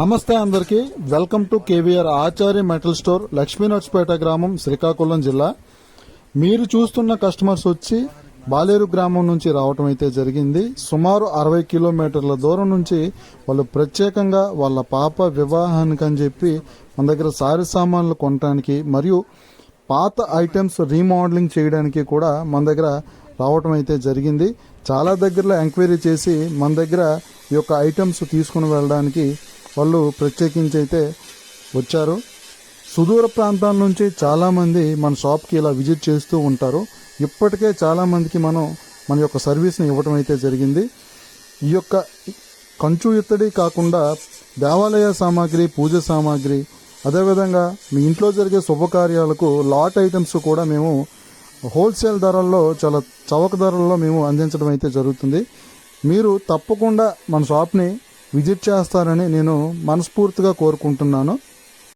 నమస్తే అందరికీ. Welcome to KVR Acharya metal store Lakshminarsupeta గ్రామం శ్రీకాకుళం జిల్లా. మీరు చూస్తున్న కస్టమర్స్ వచ్చి బాలేరు గ్రామం నుంచి రావటం అయితే జరిగింది. సుమారు అరవై కిలోమీటర్ల దూరం నుంచి వాళ్ళు ప్రత్యేకంగా వాళ్ళ పాప వివాహానికి అని చెప్పి మన దగ్గర సారీ సామాన్లు కొనడానికి మరియు పాత ఐటమ్స్ రీమోడలింగ్ చేయడానికి కూడా మన దగ్గర రావటం అయితే జరిగింది. చాలా దగ్గరలో ఎంక్వైరీ చేసి మన దగ్గర ఈ యొక్క ఐటమ్స్ తీసుకుని వెళ్ళడానికి వాళ్ళు ప్రత్యేకించి అయితే వచ్చారు. సుదూర ప్రాంతాల నుంచి చాలామంది మన షాప్కి ఇలా విజిట్ చేస్తూ ఉంటారు. ఇప్పటికే చాలామందికి మనం మన యొక్క సర్వీస్ని ఇవ్వటం అయితే జరిగింది. ఈ యొక్క కంచు ఇత్తడి కాకుండా దేవాలయ సామాగ్రి పూజ సామాగ్రి అదేవిధంగా మీ ఇంట్లో జరిగే శుభకార్యాలకు లాట్ ఐటమ్స్ కూడా మేము హోల్సేల్ ధరల్లో చాలా చవక ధరల్లో మేము అందించడం అయితే జరుగుతుంది. మీరు తప్పకుండా మన షాప్ని విజిట్ చేస్తారని నేను మనస్ఫూర్తిగా కోరుకుంటున్నాను.